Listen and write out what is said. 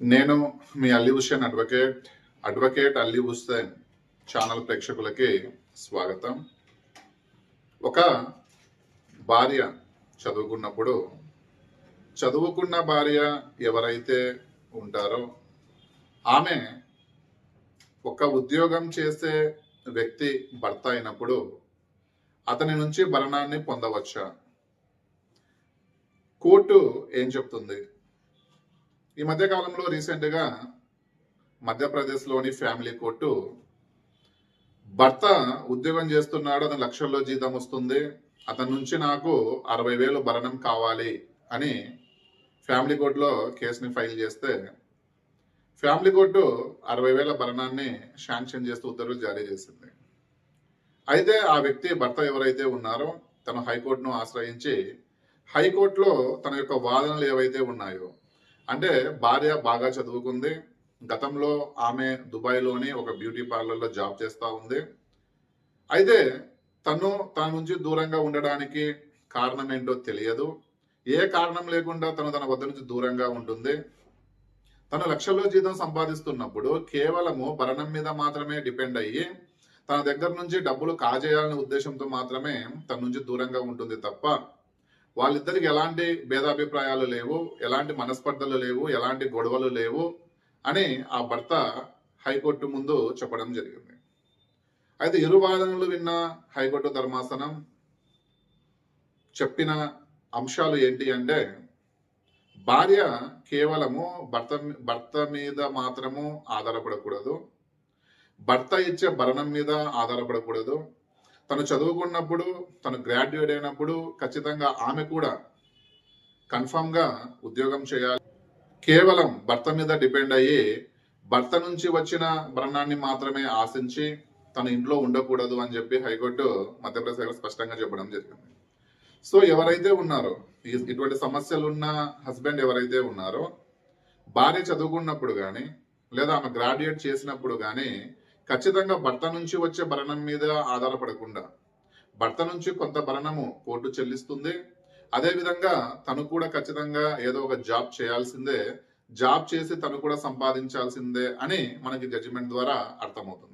నేను మీ అల్లి Hussain advocate advocate అల్లి హుస్సేన్ ఛానల్ ప్రేక్షకులకి స్వాగతం. ఒక భార్య చదువుకున్నప్పుడు చదువుకున్న భార్య ఎవరైతే ఉంటారో ఆమె ఒక ఉద్యోగం చేసే వ్యక్తి భర్త అయినప్పుడు అతని నుంచి భరణాన్ని పొందవచ్చా? కోర్టు ఏం చెప్తుంది? ఈ మధ్య కాలంలో మధ్యప్రదేశ్లోని ఫ్యామిలీ కోర్టు భర్త ఉద్యోగం చేస్తున్నాడు అతను లక్షల్లో జీతం వస్తుంది అతని నుంచి నాకు అరవై వేలు భరణం కావాలి అని ఫ్యామిలీ కోర్టులో కేసుని ఫైల్ చేస్తే ఫ్యామిలీ కోర్టు అరవై వేల భరణాన్ని శాంక్షన్ చేస్తూ ఉత్తర్వులు జారీ చేసింది. అయితే ఆ వ్యక్తి భర్త ఎవరైతే ఉన్నారో తను హైకోర్టును ఆశ్రయించి హైకోర్టులో తన యొక్క వాదనలు ఏవైతే ఉన్నాయో అంటే భార్య బాగా చదువుకుంది. గతంలో ఆమె దుబాయ్లోని ఒక బ్యూటీ పార్లర్లో జాబ్ చేస్తూ ఉంది. అయితే తను తన నుంచి దూరంగా ఉండడానికి కారణం ఏంటో తెలియదు. ఏ కారణం లేకుండా తను తన వద్ద నుంచి దూరంగా ఉంటుంది? తను లక్షల్లో జీతం సంపాదిస్తున్నప్పుడు కేవలము భరణం మీద మాత్రమే డిపెండ్ అయ్యి తన దగ్గర నుంచి డబ్బులు కాజేయాలనే ఉద్దేశంతో మాత్రమే తన నుంచి దూరంగా ఉంటుంది తప్ప వాళ్ళిద్దరికి ఎలాంటి భేదాభిప్రాయాలు లేవు ఎలాంటి మనస్పర్ధలు లేవు ఎలాంటి గొడవలు లేవు అని ఆ భర్త హైకోర్టు ముందు చెప్పడం జరిగింది. అయితే ఇరు వాదనలు విన్న హైకోర్టు ధర్మాసనం చెప్పిన అంశాలు ఏంటి అంటే భార్య కేవలము భర్త భర్త మీద మాత్రము ఆధారపడకూడదు భర్త ఇచ్చే భరణం మీద ఆధారపడకూడదు తను చదువుకున్నప్పుడు తను గ్రాడ్యుయేట్ అయినప్పుడు ఖచ్చితంగా ఆమె కూడా కన్ఫామ్గా ఉద్యోగం చేయాలి. కేవలం భర్త మీద డిపెండ్ అయ్యి భర్త నుంచి వచ్చిన మరణాన్ని మాత్రమే ఆశించి తన ఇంట్లో ఉండకూడదు అని చెప్పి హైకోర్టు మధ్యప్రదేశ్ స్పష్టంగా చెప్పడం జరిగింది. సో ఎవరైతే ఉన్నారో ఈ- ఇటువంటి సమస్యలు ఉన్న హస్బెండ్ ఎవరైతే ఉన్నారో భార్య చదువుకున్నప్పుడు కానీ లేదా ఆమె గ్రాడ్యుయేట్ చేసినప్పుడు కానీ ఖచ్చితంగా భర్త నుంచి వచ్చే భరణం మీద ఆధారపడకుండా భర్త నుంచి కొంత భరణము కోర్టు చెల్లిస్తుంది. అదే విధంగా తను కూడా ఖచ్చితంగా ఏదో ఒక జాబ్ చేయాల్సిందే జాబ్ చేసి తను కూడా సంపాదించాల్సిందే అని మనకి జడ్జిమెంట్ ద్వారా అర్థమవుతుంది.